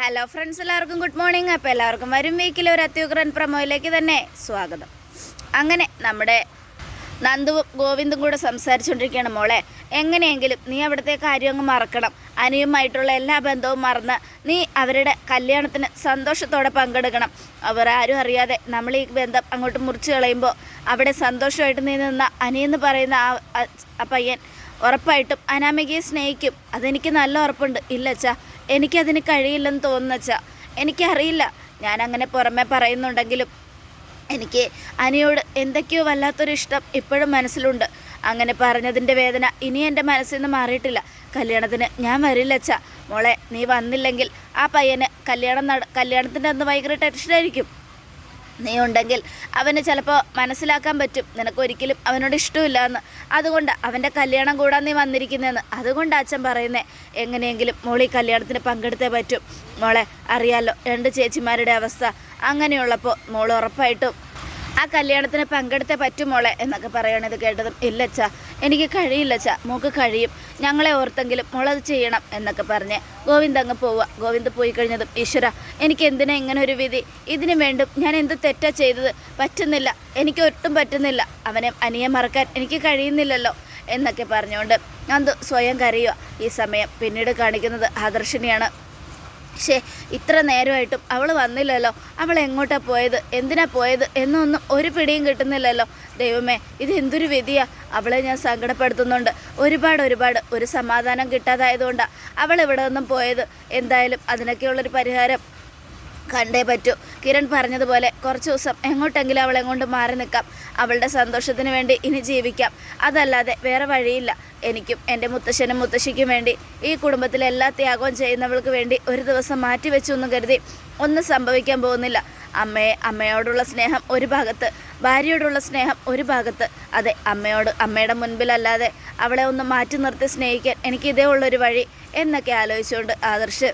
Hello friends എല്ലാവർക്കും good morning അപ്പോൾ എല്ലാവർക്കും വരും വീക്കിലെ ഒരു അത്യുഗ്രൻ പ്രമോയിലേക്ക് തന്നെ സ്വാഗതം. അങ്ങനെ നമ്മുടെ നന്ദുവും ഗോവിന്ദും കൂടെ സംസാരിച്ചുകൊണ്ടിരിക്കുകയാണ്. മോളെ എങ്ങനെയെങ്കിലും നീ അവിടുത്തെ കാര്യം അങ്ങ് മറക്കണം. അനിയുമായിട്ടുള്ള എല്ലാ ബന്ധവും മറന്ന് നീ അവരുടെ കല്യാണത്തിന് സന്തോഷത്തോടെ പങ്കെടുക്കണം. അവർ ആരും അറിയാതെ നമ്മൾ ഈ ബന്ധം അങ്ങോട്ട് മുറിച്ച് കളയുമ്പോൾ അവിടെ സന്തോഷമായിട്ട് നീ നിന്ന അനിയെന്ന് പറയുന്ന ആ പയ്യൻ ഉറപ്പായിട്ടും അനാമികയെ സ്നേഹിക്കും. അതെനിക്ക് നല്ല ഉറപ്പുണ്ട്. ഇല്ല അച്ഛാ എനിക്കതിന് കഴിയില്ലെന്ന് തോന്നുന്നച്ചാ എനിക്കറിയില്ല. ഞാൻ അങ്ങനെ പുറമെ പറയുന്നുണ്ടെങ്കിലും എനിക്ക് അനിയോട് എന്തൊക്കെയോ വല്ലാത്തൊരു ഇഷ്ടം ഇപ്പോഴും മനസ്സിലുണ്ട്. അങ്ങനെ പറഞ്ഞതിന്റെ വേദന ഇനി എന്റെ മനസ്സിൽ നിന്ന് മാറിയിട്ടില്ല. കല്യാണത്തിന് ഞാൻ വരില്ല അച്ഛാ മോളെ നീ വന്നില്ലെങ്കിൽ ആ പയ്യന് കല്യാണം നട കല്യാണത്തിന്റെ അന്ന് ഭയങ്കര ടെൻഷനായിരിക്കും നീ ഉണ്ടെങ്കിൽ അവന് ചിലപ്പോൾ മനസ്സിലാക്കാൻ പറ്റും. നിനക്കൊരിക്കലും അവനോട് ഇഷ്ടമില്ല എന്ന് അതുകൊണ്ട് അവന്റെ കല്യാണം കൂടാൻ നീ വന്നിരിക്കുന്നതെന്ന് അതുകൊണ്ട് അച്ഛൻ പറയുന്നേ എങ്ങനെയെങ്കിലും മോളി കല്യാണത്തിന് പങ്കെടുത്തേ പറ്റും. മോളെ അറിയാലോ രണ്ട് ചേച്ചിമാരുടെ അവസ്ഥ. അങ്ങനെയുള്ളപ്പോൾ മോൾ ഉറപ്പായിട്ടും ആ കല്യാണത്തിന് പങ്കെടുത്തേ പറ്റുമോളെ എന്നൊക്കെ പറയണത് കേട്ടതും ഇല്ലച്ച എനിക്ക് കഴിയില്ലച്ച മോക്ക് കഴിയും. ഞങ്ങളെ ഓർത്തെങ്കിലും മോളത് ചെയ്യണം എന്നൊക്കെ പറഞ്ഞ് ഗോവിന്ദ് അങ്ങ് പോവുക. ഗോവിന്ദ് പോയി കഴിഞ്ഞതും ഈശ്വര എനിക്ക് എന്തിനാ ഇങ്ങനെ ഒരു വിധി? ഇതിനു വേണ്ടും ഞാൻ എന്ത് തെറ്റാ ചെയ്തത്? പറ്റുന്നില്ല. എനിക്ക് ഒട്ടും പറ്റുന്നില്ല. അവനെ അനിയെ മറക്കാൻ എനിക്ക് കഴിയുന്നില്ലല്ലോ എന്നൊക്കെ പറഞ്ഞുകൊണ്ട് നന്ദു സ്വയം കരയുക. ഈ സമയം പിന്നീട് കാണിക്കുന്നത് ആദർശിനെയാണ്. പക്ഷേ ഇത്ര നേരമായിട്ടും അവൾ വന്നില്ലല്ലോ. അവൾ എങ്ങോട്ടാണ് പോയത്? എന്തിനാ പോയത്? എന്നൊന്നും ഒരു പിടിയും കിട്ടുന്നില്ലല്ലോ. ദൈവമേ ഇത് എന്തൊരു വിധിയാ. അവളെ ഞാൻ സങ്കടപ്പെടുത്തുന്നുണ്ട്. ഒരുപാട് ഒരുപാട് ഒരു സമാധാനം കിട്ടാതായതുകൊണ്ടാണ് അവൾ ഇവിടെ നിന്നും പോയത്. എന്തായാലും അതിനൊക്കെയുള്ളൊരു പരിഹാരം കണ്ടേ പറ്റൂ. കിരൺ പറഞ്ഞതുപോലെ കുറച്ച് ദിവസം എങ്ങോട്ടെങ്കിലും അവളെ കൊണ്ട് മാറി നിൽക്കാം. അവളുടെ സന്തോഷത്തിന് വേണ്ടി ഇനി ജീവിക്കാം. അതല്ലാതെ വേറെ വഴിയില്ല. എനിക്കും എന്റെ മുത്തശ്ശനും മുത്തശ്ശിക്കും വേണ്ടി ഈ കുടുംബത്തിലെ എല്ലാ ത്യാഗവും ചെയ്യുന്നവൾക്ക് വേണ്ടി ഒരു ദിവസം മാറ്റി വെച്ചു എന്ന് കരുതി ഒന്നും സംഭവിക്കാൻ പോകുന്നില്ല. അമ്മയെ അമ്മയോടുള്ള സ്നേഹം ഒരു ഭാഗത്ത് ഭാര്യയോടുള്ള സ്നേഹം ഒരു ഭാഗത്ത്. അതെ അമ്മയോട് അമ്മയുടെ മുൻപിലല്ലാതെ അവളെ ഒന്ന് മാറ്റി നിർത്തി സ്നേഹിക്കാൻ എനിക്ക് ഇതേ ഉള്ളൊരു വഴി എന്നൊക്കെ ആലോചിച്ചുകൊണ്ട് ആദർശ്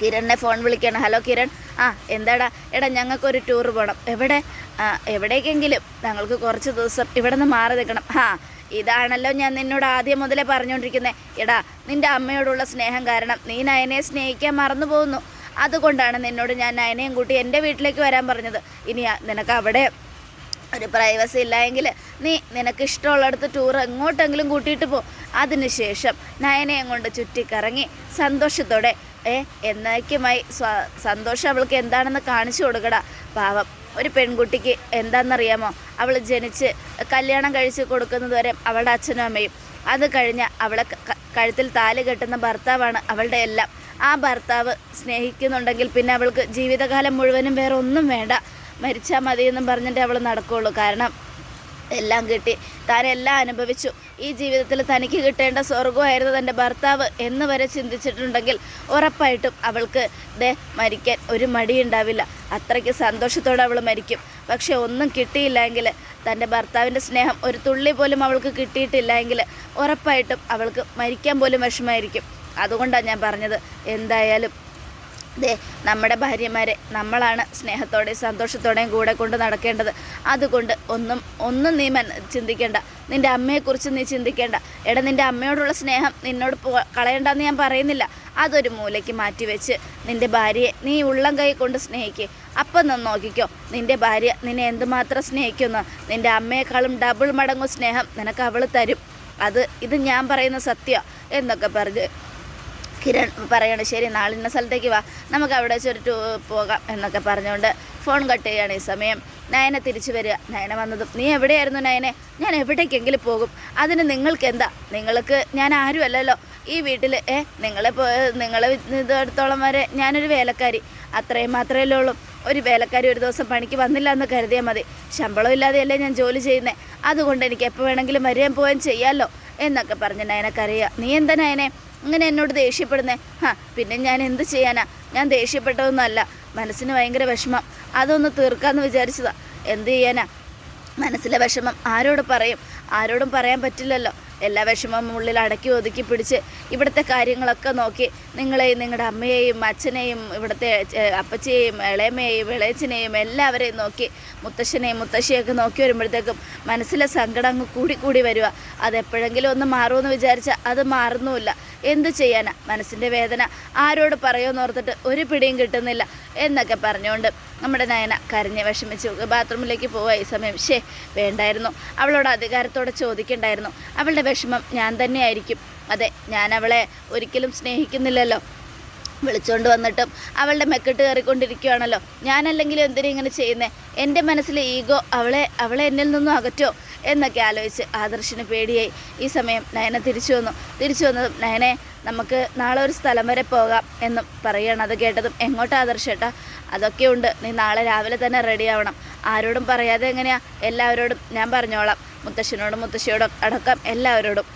കിരണിനെ ഫോൺ വിളിക്കണം ഹലോ കിരൺ. ആ എന്താടാ? എടാ ഞങ്ങൾക്കൊരു ടൂർ പോകണം എവിടെ? എവിടേക്കെങ്കിലും. ഞങ്ങൾക്ക് കുറച്ച് ദിവസം ഇവിടെ നിന്ന് മാറി നിൽക്കണം. ആ ഇതാണല്ലോ ഞാൻ നിന്നോട് ആദ്യം മുതലേ പറഞ്ഞുകൊണ്ടിരിക്കുന്നത് എടാ നിന്റെ അമ്മയോടുള്ള സ്നേഹം കാരണം നീ നയനെ സ്നേഹിക്കാൻ മറന്നു പോകുന്നു. അതുകൊണ്ടാണ് നിന്നോട് ഞാൻ നയനെയും കൂട്ടി എന്റെ വീട്ടിലേക്ക് വരാൻ പറഞ്ഞത്. ഇനി നിനക്ക് അവിടെ ഒരു പ്രൈവസി ഇല്ലായെങ്കിൽ നീ നിനക്ക് ഇഷ്ടമുള്ളിടത്ത് ടൂർ എങ്ങോട്ടെങ്കിലും കൂട്ടിയിട്ട് പോ. അതിനുശേഷം നയനയും കൊണ്ട് ചുറ്റിക്കറങ്ങി സന്തോഷത്തോടെ ഏ എന്നേക്കുമായി സന്തോഷം അവൾക്ക് എന്താണെന്ന് കാണിച്ചു കൊടുക്കടാ. പാവം ഒരു പെൺകുട്ടിക്ക് എന്താണെന്നറിയാമോ? അവൾ ജനിച്ച് കല്യാണം കഴിച്ച് കൊടുക്കുന്നത് വരെ അവളുടെ അച്ഛനും അമ്മയും. അത് കഴിഞ്ഞ് അവളെ കഴുത്തിൽ താൽ കെട്ടുന്ന ഭർത്താവാണ് അവളുടെ എല്ലാം. ആ ഭർത്താവ് സ്നേഹിക്കുന്നുണ്ടെങ്കിൽ പിന്നെ അവൾക്ക് ജീവിതകാലം മുഴുവനും വേറെ ഒന്നും വേണ്ട. മരിച്ചാൽ മതിയെന്നും പറഞ്ഞിട്ട് അവൾ നടക്കുകയുള്ളൂ കാരണം എല്ലാം കിട്ടി. താൻ എല്ലാം അനുഭവിച്ചു. ഈ ജീവിതത്തിൽ തനിക്ക് കിട്ടേണ്ട സ്വർഗമായിരുന്നു തന്റെ ഭർത്താവ് എന്ന് വരെ ചിന്തിച്ചിട്ടുണ്ടെങ്കിൽ ഉറപ്പായിട്ടും അവൾക്ക് ദേ മരിക്കാൻ ഒരു മടിയുണ്ടാവില്ല അത്രയ്ക്ക് സന്തോഷത്തോടെ അവൾ മരിക്കും. പക്ഷെ ഒന്നും കിട്ടിയില്ലെങ്കിൽ തന്റെ ഭർത്താവിന്റെ സ്നേഹം ഒരു തുള്ളി പോലും അവൾക്ക് കിട്ടിയിട്ടില്ല എങ്കിൽ ഉറപ്പായിട്ടും അവൾക്ക് മരിക്കാൻ പോലും വിഷമമായിരിക്കും. അതുകൊണ്ടാണ് ഞാൻ പറഞ്ഞത്. എന്തായാലും ദേ നമ്മുടെ ഭാര്യമാരെ നമ്മളാണ് സ്നേഹത്തോടെയും സന്തോഷത്തോടെയും കൂടെ കൊണ്ട് നടക്കേണ്ടത്. അതുകൊണ്ട് ഒന്നും ഒന്നും നീ ചിന്തിക്കേണ്ട. നിന്റെ അമ്മയെക്കുറിച്ച് നീ ചിന്തിക്കേണ്ട. എടാ നിന്റെ അമ്മയോടുള്ള സ്നേഹം നിന്നോട് പോ കളയണ്ടെന്ന് ഞാൻ പറയുന്നില്ല. അതൊരു മൂലയ്ക്ക് മാറ്റി വെച്ച് നിന്റെ ഭാര്യയെ നീ ഉള്ളം കൈ കൊണ്ട് സ്നേഹിക്കുക അപ്പം നിന്ന് നോക്കിക്കോ. നിന്റെ ഭാര്യ നിന്നെ എന്തുമാത്രം സ്നേഹിക്കുന്നു നിന്റെ അമ്മയെക്കാളും ഡബിൾ മടങ്ങും സ്നേഹം നിനക്ക് അവൾ തരും. അത് ഇത് ഞാൻ പറയുന്ന സത്യം എന്നൊക്കെ പറഞ്ഞ് കിരൺ പറയണം ശരി നാളെ ഇന്ന സ്ഥലത്തേക്ക് വാ. നമുക്ക് അവിടെ വെച്ചൊരു പോകാം എന്നൊക്കെ പറഞ്ഞുകൊണ്ട് ഫോൺ കട്ട് ചെയ്യുകയാണ് ഈ സമയം. നയന തിരിച്ചു വരിക. നയന വന്നതും നീ എവിടെയായിരുന്നു നയനെ? ഞാൻ എവിടേക്കെങ്കിലും പോകും. അതിന് നിങ്ങൾക്ക് എന്താ? നിങ്ങൾക്ക് ഞാൻ ആരുമല്ലല്ലോ ഈ വീട്ടിൽ ഏ നിങ്ങളെ പോ നിങ്ങളെ ഇതെടുത്തോളം വരെ ഞാനൊരു വേലക്കാരി. അത്രയും മാത്രമേ ഉള്ളൂ. ഒരു വേലക്കാരി ഒരു ദിവസം പണിക്ക് വന്നില്ല എന്ന് കരുതിയാൽ മതി. ശമ്പളം ഇല്ലാതെയല്ലേ ഞാൻ ജോലി ചെയ്യുന്നത് അതുകൊണ്ട് എനിക്ക് എപ്പോൾ വേണമെങ്കിലും വരികയും പോവുകയും ചെയ്യാമല്ലോ എന്നൊക്കെ പറഞ്ഞ് നയനക്കറിയുക നീ എന്താ നയനെ? ഇങ്ങനെ എന്നോട് ദേഷ്യപ്പെടുന്നേ. ഹാ പിന്നെ ഞാൻ എന്ത് ചെയ്യാനാ? ഞാൻ ദേഷ്യപ്പെട്ടതൊന്നുമല്ല. മനസ്സിന് ഭയങ്കര വിഷമം. അതൊന്ന് തീർക്കാമെന്ന് വിചാരിച്ചതാ. എന്ത് ചെയ്യാനാ? മനസ്സിലെ വിഷമം ആരോട് പറയും? ആരോടും പറയാൻ പറ്റില്ലല്ലോ. എല്ലാ വിഷമം ഉള്ളിൽ അടക്കി ഒതുക്കി പിടിച്ച് ഇവിടുത്തെ കാര്യങ്ങളൊക്കെ നോക്കി നിങ്ങളെയും നിങ്ങളുടെ അമ്മയെയും അച്ഛനെയും ഇവിടുത്തെ അപ്പച്ചയെയും ഇളയമ്മയെയും ഇളയച്ചനെയും എല്ലാവരെയും നോക്കി മുത്തശ്ശനെയും മുത്തശ്ശിയൊക്കെ നോക്കി വരുമ്പോഴത്തേക്കും മനസ്സിലെ സങ്കടം അങ്ങ് കൂടി കൂടി വരിക അതെപ്പോഴെങ്കിലും ഒന്ന് മാറുമെന്ന് വിചാരിച്ചാൽ അത് മാറുന്നുമില്ല. എന്തു ചെയ്യാനാണ് മനസ്സിന്റെ വേദന ആരോട് പറയുമെന്ന് ഓർത്തിട്ട് ഒരു പിടിയും കിട്ടുന്നില്ല. എന്നൊക്കെ പറഞ്ഞുകൊണ്ട് നമ്മുടെ നയന കരഞ്ഞ് വിഷമിച്ചു. ബാത്റൂമിലേക്ക് പോവുക ഈ സമയം ഷേ വേണ്ടായിരുന്നു. അവളോട് അധികാരത്തോടെ ചോദിക്കണ്ടായിരുന്നു. അവളുടെ വിഷമം ഞാൻ തന്നെയായിരിക്കും. അതെ ഞാൻ അവളെ ഒരിക്കലും സ്നേഹിക്കുന്നില്ലല്ലോ. വിളിച്ചുകൊണ്ട് വന്നിട്ടും അവളുടെ മെക്കെട്ട് കയറിക്കൊണ്ടിരിക്കുകയാണല്ലോ ഞാനല്ലെങ്കിലും എന്തിനും ഇങ്ങനെ ചെയ്യുന്നേ? എന്റെ മനസ്സിലെ ഈഗോ അവളെ അവളെ എന്നിൽ നിന്നും അകറ്റോ എന്നൊക്കെ ആലോചിച്ച് ആദർശിന് പേടിയായി. ഈ സമയം നയന തിരിച്ചു വന്നു. തിരിച്ചു വന്നതും നയനെ നമുക്ക് നാളെ ഒരു സ്ഥലം വരെ പോകാം എന്നും പറയുകയാണ്. അത് കേട്ടതും എങ്ങോട്ടാ ആദർശേട്ടാ അതൊക്കെ ഉണ്ട്. നീ നാളെ രാവിലെ തന്നെ റെഡി ആവണം. ആരോടും പറയാതെ എങ്ങനെയാ? എല്ലാവരോടും ഞാൻ പറഞ്ഞോളാം. മുത്തശ്ശനോടും മുത്തശ്ശിയോടും അടക്കം എല്ലാവരോടും.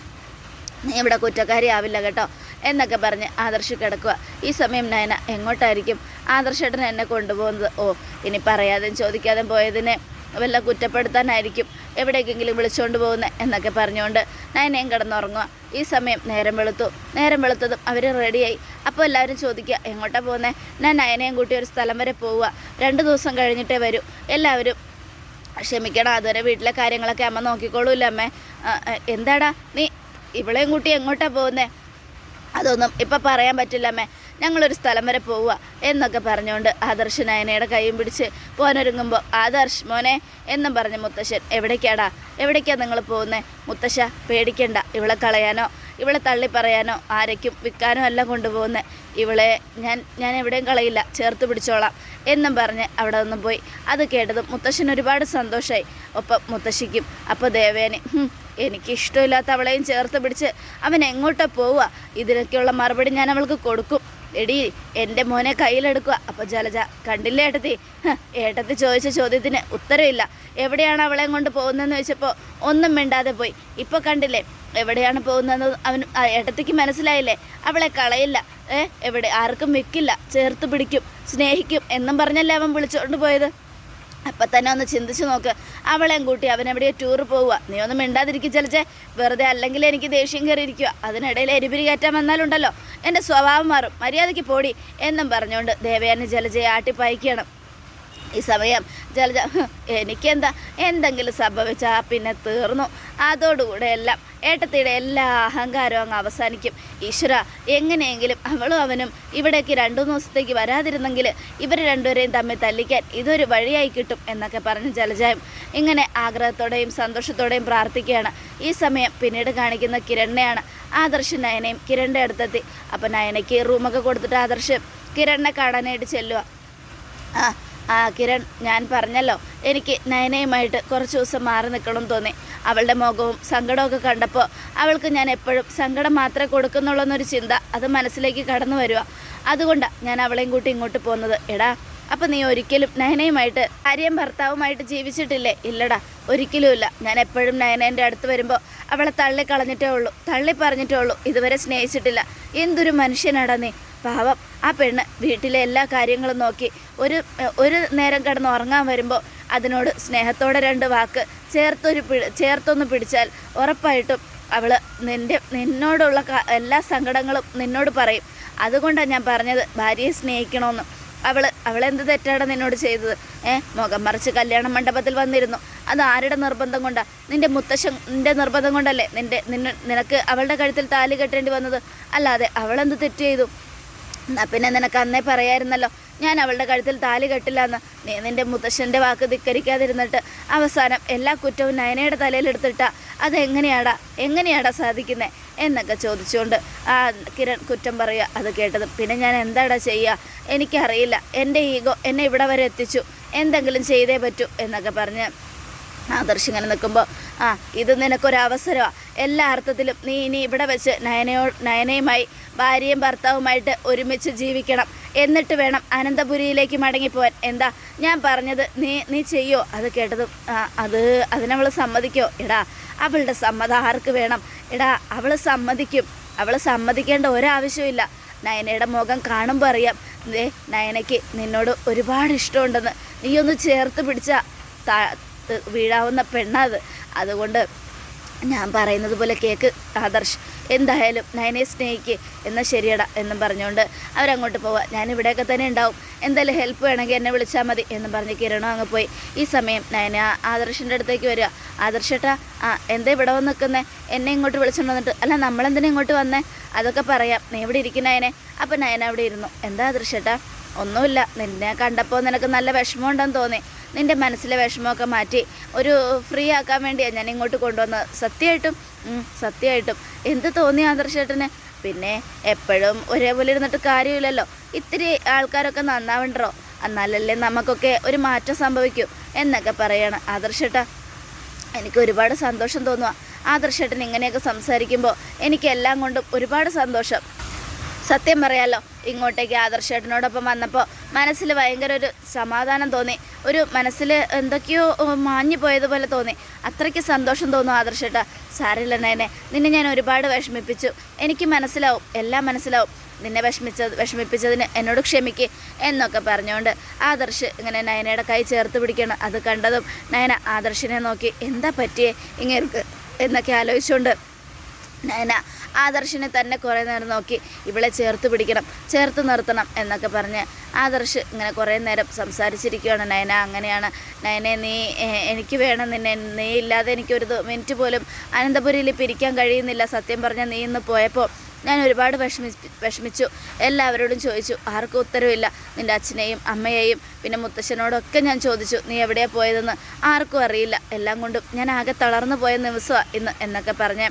നീ ഇവിടെ കുറ്റക്കാരിയാവില്ല കേട്ടോ എന്നൊക്കെ പറഞ്ഞ് ആദർശ് കിടക്കുക ഈ സമയം നയന എങ്ങോട്ടായിരിക്കും? ആദർശേട്ടൻ എന്നെ കൊണ്ടുപോകുന്നത്? ഓ ഇനി പറയാതെയും ചോദിക്കാതെ പോയതിനെ വല്ല കുറ്റപ്പെടുത്താനായിരിക്കും. എവിടേക്കെങ്കിലും വിളിച്ചുകൊണ്ട് പോകുന്നത് എന്നൊക്കെ പറഞ്ഞുകൊണ്ട് നയനയും കിടന്നുറങ്ങുക ഈ സമയം നേരം വെളുത്തു. നേരം വെളുത്തതും അവർ റെഡിയായി. അപ്പോൾ എല്ലാവരും ചോദിക്കുക എങ്ങോട്ടാണ് പോകുന്നത് ഞാൻ നയനയും കൂട്ടി ഒരു സ്ഥലം വരെ പോവുക രണ്ട് ദിവസം കഴിഞ്ഞിട്ടേ വരൂ. എല്ലാവരും ക്ഷമിക്കണം അതുവരെ വീട്ടിലെ കാര്യങ്ങളൊക്കെ അമ്മ നോക്കിക്കോളൂല്ല അമ്മേ? എന്താടാ നീ ഇവളെയും കൂട്ടി എങ്ങോട്ടാ പോകുന്നത് അതൊന്നും ഇപ്പം പറയാൻ പറ്റില്ല അമ്മേ. ഞങ്ങളൊരു സ്ഥലം വരെ പോവുക എന്നൊക്കെ പറഞ്ഞുകൊണ്ട് ആദർശ് നയനയുടെ കൈയും പിടിച്ച് പോനൊരുങ്ങുമ്പോൾ ആദർശ് മോനെ എന്നും പറഞ്ഞ മുത്തശ്ശൻ എവിടേക്കാടാ? എവിടേക്കാ നിങ്ങൾ പോകുന്നത് മുത്തശ്ശ പേടിക്കണ്ട. ഇവളെ കളയാനോ ഇവളെ തള്ളി പറയാനോ ആരയ്ക്കും വിൽക്കാനോ അല്ല കൊണ്ടുപോകുന്നത് ഇവളെ ഞാൻ ഞാൻ എവിടെയും കളയില്ല. ചേർത്ത് പിടിച്ചോളാം എന്നും പറഞ്ഞ് അവിടെ നിന്നും പോയി. അത് കേട്ടതും മുത്തശ്ശൻ ഒരുപാട് സന്തോഷമായി ഒപ്പം മുത്തശ്ശിക്കും അപ്പോൾ ദേവേനെ എനിക്കിഷ്ടമില്ലാത്ത അവളെയും ചേർത്ത് പിടിച്ച് അവൻ എങ്ങോട്ടാ പോവുക? ഇതിനൊക്കെയുള്ള മറുപടി ഞാൻ അവൾക്ക് കൊടുക്കും. എടി എന്റെ മോനെ കയ്യിലെടുക്കുക. അപ്പോൾ ജലജ കണ്ടില്ലേ ഏട്ടത്തി? ഏട്ടത്തി ചോദിച്ച ചോദ്യത്തിന് ഉത്തരവില്ല. എവിടെയാണ് അവളെ കൊണ്ട് പോകുന്നതെന്ന് ചോദിച്ചപ്പോൾ ഒന്നും മിണ്ടാതെ പോയി. ഇപ്പോൾ കണ്ടില്ലേ? എവിടെയാണ് പോകുന്നതെന്ന് അവൻ ഏട്ടത്തിക്ക് മനസ്സിലായില്ലേ? അവളെ കളയില്ല. ഏ എവിടെ ആർക്കും വെക്കില്ല. ചേർത്ത് പിടിക്കും സ്നേഹിക്കും എന്നും പറഞ്ഞല്ലേ അവൻ വിളിച്ചുകൊണ്ട് പോയത്? അപ്പം തന്നെ ഒന്ന് ചിന്തിച്ച് നോക്ക്. അവളെയും കൂട്ടി അവൻ എവിടെയോ ടൂർ പോവുക. നീ ഒന്നും മിണ്ടാതിരിക്കും ചലിച്ചേ. വെറുതെ അല്ലെങ്കിൽ എനിക്ക് ദേഷ്യം കയറിയിരിക്കുക അതിനിടയിൽ എരിപിരി കയറ്റാൻ വന്നാലുണ്ടല്ലോ. എന്റെ സ്വഭാവം മാറും. മര്യാദയ്ക്ക് പോടി എന്നും പറഞ്ഞുകൊണ്ട് ദേവയാനി ജലജയെ ആട്ടിപ്പായിക്കണം ഈ സമയം ജലജ എനിക്കെന്താ എന്തെങ്കിലും സംഭവിച്ചാൽ പിന്നെ തീർന്നു. അതോടുകൂടെ എല്ലാം ഏട്ടത്തിയുടെ എല്ലാ അഹങ്കാരവും അങ്ങ് അവസാനിക്കും. ഈശ്വര എങ്ങനെയെങ്കിലും അവളും അവനും ഇവിടേക്ക് രണ്ടു ദിവസത്തേക്ക് വരാതിരുന്നെങ്കിൽ ഇവർ രണ്ടുപേരെയും തമ്മിൽ തല്ലിക്കാൻ ഇതൊരു വഴിയായി കിട്ടും എന്നൊക്കെ പറഞ്ഞ് ജലജായം. ഇങ്ങനെ ആഗ്രഹത്തോടെയും സന്തോഷത്തോടെയും പ്രാർത്ഥിക്കുകയാണ്. ഈ സമയം പിന്നീട് കാണിക്കുന്ന കിരണ്ണയാണ് ആദർശ് നയനയും കിരണിന്റെ അടുത്തെത്തി. അപ്പം നയനയ്ക്ക് റൂമൊക്കെ കൊടുത്തിട്ട് ആദർശ് കിരണിനെ കാണാനായിട്ട് ചെല്ലുക ആ ആ കിരൺ ഞാൻ പറഞ്ഞല്ലോ. എനിക്ക് നയനയുമായിട്ട് കുറച്ച് ദിവസം മാറി നിൽക്കണം തോന്നി. അവളുടെ മുഖവും സങ്കടമൊക്കെ കണ്ടപ്പോൾ അവൾക്ക് ഞാൻ എപ്പോഴും സങ്കടം മാത്രമേ കൊടുക്കുന്നുള്ളൂ എന്നൊരു ചിന്ത അത് മനസ്സിലേക്ക് കടന്നു വരിക അതുകൊണ്ടാണ് ഞാൻ അവളെയും കൂട്ടി ഇങ്ങോട്ട് പോകുന്നത് എടാ അപ്പം നീ ഒരിക്കലും നയനയുമായിട്ട് ഭാര്യയും ഭർത്താവുമായിട്ട് ജീവിച്ചിട്ടില്ലേ? ഇല്ലടാ ഒരിക്കലുമില്ല. ഞാൻ എപ്പോഴും നയനേന്റെ അടുത്ത് വരുമ്പോൾ അവളെ തള്ളി കളഞ്ഞിട്ടേ ഉള്ളൂ. തള്ളി പറഞ്ഞിട്ടേ ഉള്ളൂ. ഇതുവരെ സ്നേഹിച്ചിട്ടില്ല. എന്തൊരു മനുഷ്യനാടാ നീ. പാവം ആ പെണ്ണ് വീട്ടിലെ എല്ലാ കാര്യങ്ങളും നോക്കി ഒരു ഒരു നേരം കിടന്ന് ഉറങ്ങാൻ വരുമ്പോൾ അതിനോട് സ്നേഹത്തോടെ രണ്ട് വാക്ക് ചേർത്തൊരു പിടി ചേർത്തൊന്ന് പിടിച്ചാൽ ഉറപ്പായിട്ടും അവൾ നിന്റെ നിന്നോടുള്ള എല്ലാ സങ്കടങ്ങളും നിന്നോട് പറയും. അതുകൊണ്ടാണ് ഞാൻ പറഞ്ഞത് ഭാര്യയെ സ്നേഹിക്കണമെന്ന് അവൾ അവളെന്ത് തെറ്റാണ് നിന്നോട് ചെയ്തത്? ഏ മുഖം മറിച്ച് കല്യാണ മണ്ഡപത്തിൽ വന്നിരുന്നു. അത് ആരുടെ നിർബന്ധം കൊണ്ടാണ് നിന്റെ നിന്റെ മുത്തശ്ശന്റെ നിർബന്ധം കൊണ്ടല്ലേ നിന്റെ നിന്ന നിനക്ക് അവളുടെ കഴുത്തിൽ താലി കെട്ടേണ്ടി വന്നത്? അല്ലാതെ അവളെന്ത് തെറ്റ് ചെയ്തു? എന്നാ പിന്നെ നിനക്ക് അന്നേ പറയായിരുന്നല്ലോ ഞാൻ അവളുടെ കഴുത്തിൽ താലി കെട്ടില്ല എന്ന് നീ നിന്റെ മുത്തശ്ശന്റെ വാക്ക് ധിക്കരിക്കാതിരുന്നിട്ട് അവസാനം എല്ലാ കുറ്റവും നയനയുടെ തലയിലെടുത്തിട്ടാ അതെങ്ങനെയാടാ എങ്ങനെയാടാ സാധിക്കുന്നത് എന്നൊക്കെ ചോദിച്ചുകൊണ്ട് ആ കിരൺ കുറ്റം പറയുക അത് കേട്ടതും. പിന്നെ ഞാൻ എന്താടാ ചെയ്യുക എനിക്കറിയില്ല എന്റെ ഈഗോ എന്നെ ഇവിടെ വരെ എത്തിച്ചു. എന്തെങ്കിലും ചെയ്തേ പറ്റൂ എന്നൊക്കെ പറഞ്ഞ് ആദർശ് ഇങ്ങനെ നിൽക്കുമ്പോൾ ആ ഇത് നിനക്കൊരവസരമാണ് എല്ലാ അർത്ഥത്തിലും നീ ഇനി ഇവിടെ വെച്ച് നയനയോ നയനയുമായി ഭാര്യയും ഭർത്താവുമായിട്ട് ഒരുമിച്ച് ജീവിക്കണം. എന്നിട്ട് വേണം അനന്തപുരിയിലേക്ക് മടങ്ങിപ്പോവാൻ. എന്താ? ഞാൻ പറഞ്ഞത് നീ നീ ചെയ്യോ? അത് കേട്ടതും അത് അതിനവൾ സമ്മതിക്കോ? എടാ അവളുടെ സമ്മതം ആർക്ക് വേണം? എടാ അവൾ സമ്മതിക്കും. അവൾ സമ്മതിക്കേണ്ട ഒരാവശ്യമില്ല നയനയുടെ മുഖം കാണുമ്പോൾ അറിയാം. ദേ നയനയ്ക്ക് നിന്നോട് ഒരുപാട് ഇഷ്ടമുണ്ടെന്ന്. നീയൊന്ന് ചേർത്ത് പിടിച്ച വീഴാവുന്ന പെണ്ണത് അതുകൊണ്ട് ഞാൻ പറയുന്നത് പോലെ കേക്ക് ആദർശ്. എന്തായാലും നയനെ സ്നേഹിക്ക് എന്നാൽ ശരിയടാ എന്നും പറഞ്ഞുകൊണ്ട് അവരങ്ങോട്ട് പോവുക. ഞാൻ ഇവിടെയൊക്കെ തന്നെ ഉണ്ടാവും. എന്തായാലും ഹെൽപ്പ് വേണമെങ്കിൽ എന്നെ വിളിച്ചാൽ മതി എന്നും പറഞ്ഞ് കിരണോ അങ്ങ് പോയി. ഈ സമയം നയന ആദർശിന്റെ അടുത്തേക്ക് വരിക. ആദർശേട്ടാ ആ എന്താ ഇവിടെ വന്ന് നിൽക്കുന്നേ? എന്നെ ഇങ്ങോട്ട് വിളിച്ചോണ്ട് വന്നിട്ട്. അല്ല നമ്മളെന്തിനാ ഇങ്ങോട്ട് വന്നേ? അതൊക്കെ പറയാം. നീ ഇവിടെ ഇരിക്കുന്ന നയനെ? അപ്പം നയന അവിടെ ഇരുന്നു. എന്താ ആദർശേട്ടാ ഒന്നുമില്ല. നിന്നെ കണ്ടപ്പോൾ നിനക്ക് നല്ല വിഷമമുണ്ടെന്ന് തോന്നി. നിന്റെ മനസ്സിലെ വിഷമമൊക്കെ മാറ്റി ഒരു ഫ്രീ ആക്കാൻ വേണ്ടിയാണ് ഞാൻ ഇങ്ങോട്ട് കൊണ്ടുവന്നത്. സത്യമായിട്ടും സത്യമായിട്ടും എന്ത് തോന്നി ആദർശേട്ടന്? പിന്നെ എപ്പോഴും ഒരേപോലെ ഇരുന്നിട്ട് കാര്യമില്ലല്ലോ. ഇത്തിരി ആൾക്കാരൊക്കെ നന്നാവണ്ടോ എന്നാലല്ലേ നമുക്കൊക്കെ ഒരു മാറ്റം സംഭവിക്കൂ എന്നൊക്കെ പറയാണ് ആദർശേട്ടാ. എനിക്ക് ഒരുപാട് സന്തോഷം തോന്നുക ആദർശേട്ടൻ ഇങ്ങനെയൊക്കെ സംസാരിക്കുമ്പോൾ എനിക്ക് എല്ലാം കൊണ്ടും ഒരുപാട് സന്തോഷം. സത്യം പറയാലോ ഇങ്ങോട്ടേക്ക് ആദർശേട്ടനോടൊപ്പം വന്നപ്പോൾ മനസ്സിൽ ഭയങ്കര ഒരു സമാധാനം തോന്നി. ഒരു മനസ്സിൽ എന്തൊക്കെയോ മാഞ്ഞു പോയതുപോലെ തോന്നി. അത്രയ്ക്ക് സന്തോഷം തോന്നും ആദർശേട്ടാ സാരില്ല നേനെ നിന്നെ ഞാൻ ഒരുപാട് വിഷമിപ്പിച്ചു. എനിക്ക് മനസ്സിലാവും. എല്ലാം മനസ്സിലാവും. നിന്നെ വിഷമിച്ച വിഷമിപ്പിച്ചതിന് എന്നോട് ക്ഷമിക്ക് എന്നൊക്കെ പറഞ്ഞുകൊണ്ട് ആദർശ് ഇങ്ങനെ നയനയുടെ കൈ ചേർത്ത് പിടിക്കണം. അത് കണ്ടതും നയന ആദർശിനെ നോക്കി എന്താ പറ്റിയേ ഇങ്ങനെ എന്നൊക്കെ ആലോചിച്ചുകൊണ്ട് നയന ആദർശിനെ തന്നെ കുറേ നേരം നോക്കി ഇവളെ ചേർത്ത് പിടിക്കണം ചേർത്ത് നിർത്തണം എന്നൊക്കെ പറഞ്ഞ് ആദർശ് ഇങ്ങനെ കുറേ നേരം സംസാരിച്ചിരിക്കുകയാണ്. നയന അങ്ങനെയാണ്. നയനെ നീ എനിക്ക് വേണം നിന്നെ നീ ഇല്ലാതെ എനിക്കൊരു മിനിറ്റ് പോലും അനന്തപുരിയിൽ പിരിക്കാൻ കഴിയുന്നില്ല. സത്യം പറഞ്ഞാൽ നീ ഇന്ന് പോയപ്പോൾ ഞാൻ ഒരുപാട് വിഷമി വിഷമിച്ചു. എല്ലാവരോടും ചോദിച്ചു ആർക്കും ഉത്തരവില്ല. നിന്റെ അച്ഛനെയും അമ്മയെയും പിന്നെ മുത്തശ്ശനോടൊക്കെ ഞാൻ ചോദിച്ചു നീ എവിടെയാണ് പോയതെന്ന്? ആർക്കും അറിയില്ല. എല്ലാം കൊണ്ടും ഞാൻ ആകെ തളർന്നു പോയ നിമിഷമാണ് ഇന്ന് എന്നൊക്കെ പറഞ്ഞ്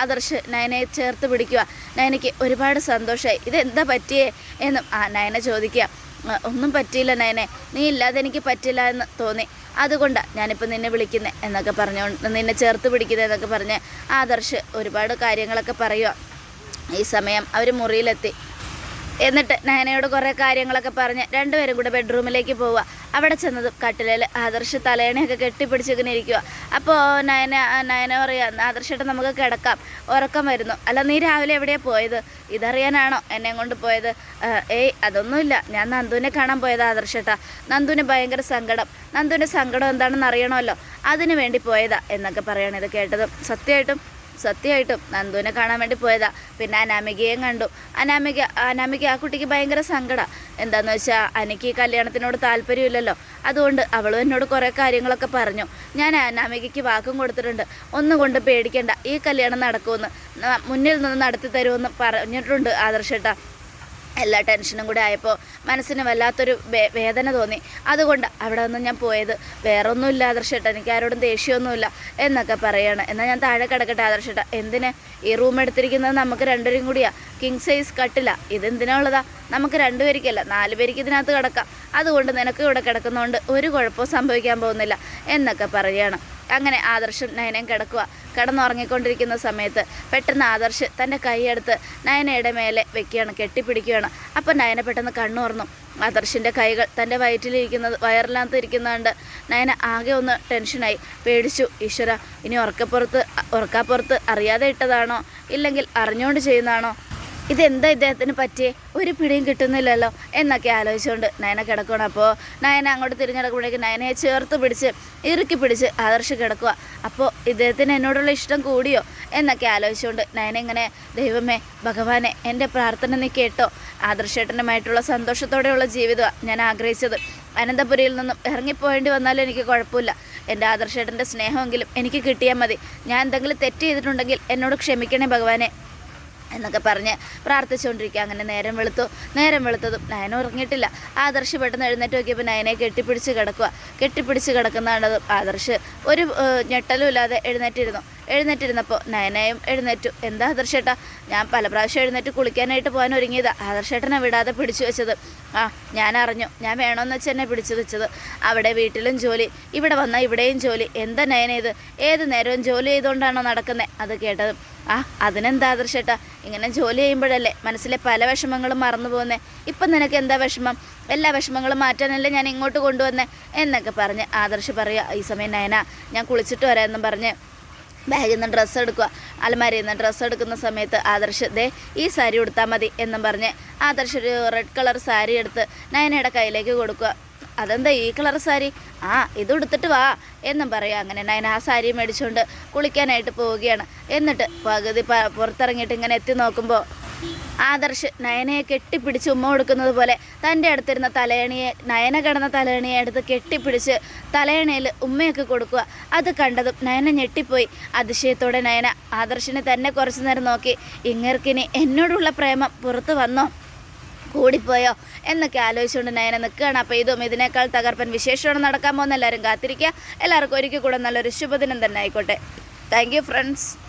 ആദർശ് നയനയെ ചേർത്ത് പിടിക്കുക നയനയ്ക്ക് ഒരുപാട് സന്തോഷമായി ഇതെന്താ പറ്റിയേ? എന്നും ആ നയന ചോദിക്കുക. ഒന്നും പറ്റിയില്ല നയനെ. നീ ഇല്ലാതെ എനിക്ക് പറ്റില്ല എന്ന് തോന്നി. അതുകൊണ്ടാണ് ഞാനിപ്പോൾ നിന്നെ വിളിക്കുന്നത് എന്നൊക്കെ പറഞ്ഞുകൊണ്ട് നിന്നെ ചേർത്ത് പിടിക്കുന്നത് എന്നൊക്കെ പറഞ്ഞ് ആദർശ് ഒരുപാട് കാര്യങ്ങളൊക്കെ പറയുക ഈ സമയം അവർ മുറിയിലെത്തി. എന്നിട്ട് നയനയോട് കുറേ കാര്യങ്ങളൊക്കെ പറഞ്ഞ് രണ്ടുപേരും കൂടെ ബെഡ്റൂമിലേക്ക് പോവുക. അവിടെ ചെന്നതും കട്ടിലേൽ ആദർശ് തലേണയൊക്കെ കെട്ടിപ്പിടിച്ചിങ്ങനെ ഇരിക്കുക അപ്പോൾ നയന നയന പറയുക ആദർശയിട്ട് നമുക്ക് കിടക്കാം. ഉറക്കം വരുന്നു. അല്ല നീ രാവിലെ എവിടെയാണ് പോയത്? ഇതറിയാനാണോ എന്നെ കൊണ്ട് പോയത്? ഏയ് അതൊന്നുമില്ല. ഞാൻ നന്ദുവിനെ കാണാൻ പോയത് ആദർശേട്ടാ. നന്ദുവിന് ഭയങ്കര സങ്കടം. നന്ദുവിന്റെ സങ്കടം എന്താണെന്ന് അറിയണമല്ലോ. അതിനു വേണ്ടി പോയതാ എന്നൊക്കെ പറയണം ഇത് കേട്ടതും. സത്യമായിട്ടും സത്യമായിട്ടും നന്ദുവിനെ കാണാൻ വേണ്ടി പോയതാ. പിന്നെ അനാമികയും കണ്ടു. അനാമിക അനാമിക ആ കുട്ടിക്ക് ഭയങ്കര സങ്കടം. എന്താന്ന് വെച്ചാൽ അനക്ക് ഈ കല്യാണത്തിനോട് താല്പര്യമില്ലല്ലോ. അതുകൊണ്ട് അവളും എന്നോട് കുറേ കാര്യങ്ങളൊക്കെ പറഞ്ഞു. ഞാൻ അനാമികയ്ക്ക് വാക്കും കൊടുത്തിട്ടുണ്ട്. ഒന്നും കൊണ്ട് പേടിക്കണ്ട. ഈ കല്യാണം നടക്കുമെന്ന് മുന്നിൽ നിന്ന് നടത്തി തരുമെന്ന് പറഞ്ഞിട്ടുണ്ട് ആദർശേട്ടാ. എല്ലാ ടെൻഷനും കൂടെ ആയപ്പോൾ മനസ്സിന് വല്ലാത്തൊരു വേദന തോന്നി. അതുകൊണ്ട് അവിടെ നിന്ന് ഞാൻ പോയത് വേറൊന്നുമില്ല ആദർശേട്ട എനിക്ക് ആരോടും ദേഷ്യമൊന്നുമില്ല എന്നൊക്കെ പറയാണ്. എന്നാൽ ഞാൻ താഴെ കിടക്കട്ടെ ആദർശേട്ട. എന്തിന്? ഈ റൂം എടുത്തിരിക്കുന്നത് നമുക്ക് രണ്ടുപേരും കൂടിയാ. കിങ് സൈസ് കട്ടില്ല ഇതെന്തിനാ ഉള്ളതാ? നമുക്ക് രണ്ടുപേർക്കല്ല നാല് പേർക്ക് ഇതിനകത്ത് കിടക്കാം. അതുകൊണ്ട് നിനക്ക് ഇവിടെ കിടക്കുന്നതുകൊണ്ട് ഒരു കുഴപ്പവും സംഭവിക്കാൻ പോകുന്നില്ല എന്നൊക്കെ പറയുകയാണ് അങ്ങനെ ആദർശം നയനയും കിടക്കുക. കിടന്നുറങ്ങിക്കൊണ്ടിരിക്കുന്ന സമയത്ത് പെട്ടെന്ന് ആദർശ് തന്റെ കൈയെടുത്ത് നയനയുടെ മേലെ വെക്കുകയാണ് കെട്ടിപ്പിടിക്കുകയാണ്. അപ്പം നയന പെട്ടെന്ന് കണ്ണുറന്നു. ആദർശിന്റെ കൈകൾ തന്റെ വയറ്റിലിരിക്കുന്നത് വയറിനകത്ത് ഇരിക്കുന്നതുകൊണ്ട് നയന ആകെ ഒന്ന് ടെൻഷനായി. പേടിച്ചു ഈശ്വര ഇനി ഉറക്കപ്പുറത്ത് ഉറക്കാപ്പുറത്ത് അറിയാതെ ഇട്ടതാണോ? ഇല്ലെങ്കിൽ അറിഞ്ഞുകൊണ്ട് ചെയ്യുന്നതാണോ? ഇതെന്താ ഇദ്ദേഹത്തിന് പറ്റിയേ? ഒരു പിടിയും കിട്ടുന്നില്ലല്ലോ എന്നൊക്കെ ആലോചിച്ചുകൊണ്ട് നയന കിടക്കണം അപ്പോൾ നയന അങ്ങോട്ട് തിരിഞ്ഞിടക്കുമ്പോഴേക്ക് നയനയെ ചേർത്ത് പിടിച്ച് ഇറുക്കി പിടിച്ച് ആദർശ് കിടക്കുക അപ്പോൾ ഇദ്ദേഹത്തിന് എന്നോടുള്ള ഇഷ്ടം കൂടിയോ എന്നൊക്കെ ആലോചിച്ചുകൊണ്ട് നയന ഇങ്ങനെ ദൈവമേ ഭഗവാനെ എന്റെ പ്രാർത്ഥന നീ കേട്ടോ. ആദർശേട്ടനുമായിട്ടുള്ള സന്തോഷത്തോടെയുള്ള ജീവിതമാണ് ഞാൻ ആഗ്രഹിച്ചത്. അനന്തപുരിയിൽ നിന്നും ഇറങ്ങിപ്പോയേണ്ടി വന്നാലും എനിക്ക് കുഴപ്പമില്ല. എന്റെ ആദർശേട്ടന്റെ സ്നേഹമെങ്കിലും എനിക്ക് കിട്ടിയാൽ മതി. ഞാൻ എന്തെങ്കിലും തെറ്റ് ചെയ്തിട്ടുണ്ടെങ്കിൽ എന്നോട് ക്ഷമിക്കണേ ഭഗവാനെ. എന്നൊക്കെ പറഞ്ഞ് പ്രാർത്ഥിച്ചുകൊണ്ടിരിക്കുക. അങ്ങനെ നേരം വെളുത്തു നേരം വെളുത്തതും നയന ഉറങ്ങിയിട്ടില്ല. ആദർശ് പെട്ടെന്ന് എഴുന്നേറ്റ് നോക്കിയപ്പോൾ നയനെ കെട്ടിപ്പിടിച്ച് കിടക്കുക. കെട്ടിപ്പിടിച്ച് കിടക്കുന്നതാണതും ആദർശ് ഒരു ഞെട്ടലും ഇല്ലാതെ എഴുന്നേറ്റിരുന്നു. എഴുന്നേറ്റിരുന്നപ്പോൾ നയനയും എഴുന്നേറ്റു. എന്താ ആദർശേട്ടാ ഞാൻ പല പ്രാവശ്യം എഴുന്നേറ്റ് കുളിക്കാനായിട്ട് പോകാൻ ഒരുങ്ങിയതാ. ആദർശേട്ടനെ വിടാതെ പിടിച്ചു വെച്ചത്. ആ ഞാൻ അറിഞ്ഞു. ഞാൻ വേണമെന്ന് വെച്ച് എന്നെ പിടിച്ചു വെച്ചത്. അവിടെ വീട്ടിലും ജോലി. ഇവിടെ വന്നാൽ ഇവിടെയും ജോലി. എന്താ നയന ഇത്? ഏത് നേരവും ജോലി ചെയ്തുകൊണ്ടാണോ നടക്കുന്നത് അത് കേട്ടത്. ആ അതിനെന്താ ആദർശേട്ടാ ഇങ്ങനെ ജോലി ചെയ്യുമ്പോഴല്ലേ മനസ്സിലെ പല വിഷമങ്ങളും മറന്നു പോകുന്നേ? ഇപ്പം നിനക്ക് എന്താ വിഷമം? എല്ലാ വിഷമങ്ങളും മാറ്റാനല്ലേ ഞാൻ ഇങ്ങോട്ട് കൊണ്ടുവന്നേ? എന്നൊക്കെ പറഞ്ഞ് ആദർശ് പറയുക ഈ സമയം നയന ഞാൻ കുളിച്ചിട്ട് വരാമെന്നും പറഞ്ഞ് ബാഗിൽ നിന്ന് ഡ്രസ്സ് എടുക്കുക. അലമാരിയിൽ നിന്ന് ഡ്രസ്സ് എടുക്കുന്ന സമയത്ത് ആദർശ് ദേ ഈ സാരി ഉടുത്താൽ മതി എന്നും പറഞ്ഞ് ആദർശ് ഒരു റെഡ് കളർ സാരി എടുത്ത് നയനയുടെ കയ്യിലേക്ക് കൊടുക്കുക. അതെന്താ ഈ കളർ സാരി? ആ ഇത് ഉടുത്തിട്ട് വാ എന്നും പറയുക. അങ്ങനെ നയന ആ സാരി മേടിച്ചുകൊണ്ട് കുളിക്കാനായിട്ട് പോവുകയാണ്. എന്നിട്ട് പകുതി പുറത്തിറങ്ങിയിട്ട് ഇങ്ങനെ എത്തി നോക്കുമ്പോൾ ആദർശ് നയനയെ കെട്ടിപ്പിടിച്ച് ഉമ്മ കൊടുക്കുന്നത് പോലെ തന്റെ അടുത്തിരുന്ന തലയണിയെ നയന കിടന്ന തലയണിയെ എടുത്ത് കെട്ടിപ്പിടിച്ച് തലയണയിൽ ഉമ്മയൊക്കെ കൊടുക്കുക. അത് കണ്ടതും നയന ഞെട്ടിപ്പോയി. അതിശയത്തോടെ നയന ആദർശിനെ തന്നെ കുറച്ചു നേരം നോക്കി. ഇങ്ങർക്കിനി എന്നോടുള്ള പ്രേമം പുറത്തു വന്നോ? കൂടിപ്പോയോ? എന്നൊക്കെ ആലോചിച്ചുകൊണ്ട് നയന നിൽക്കുകയാണ്. അപ്പോൾ ഇതും ഇതിനേക്കാൾ തകർപ്പൻ വിശേഷമാണ് നടക്കാൻ പോകുന്ന എല്ലാവരും കാത്തിരിക്കുക. എല്ലാവർക്കും ഒരിക്കൽ കൂടെ നല്ലൊരു ശുഭദിനം തന്നെ ആയിക്കോട്ടെ. Thank friends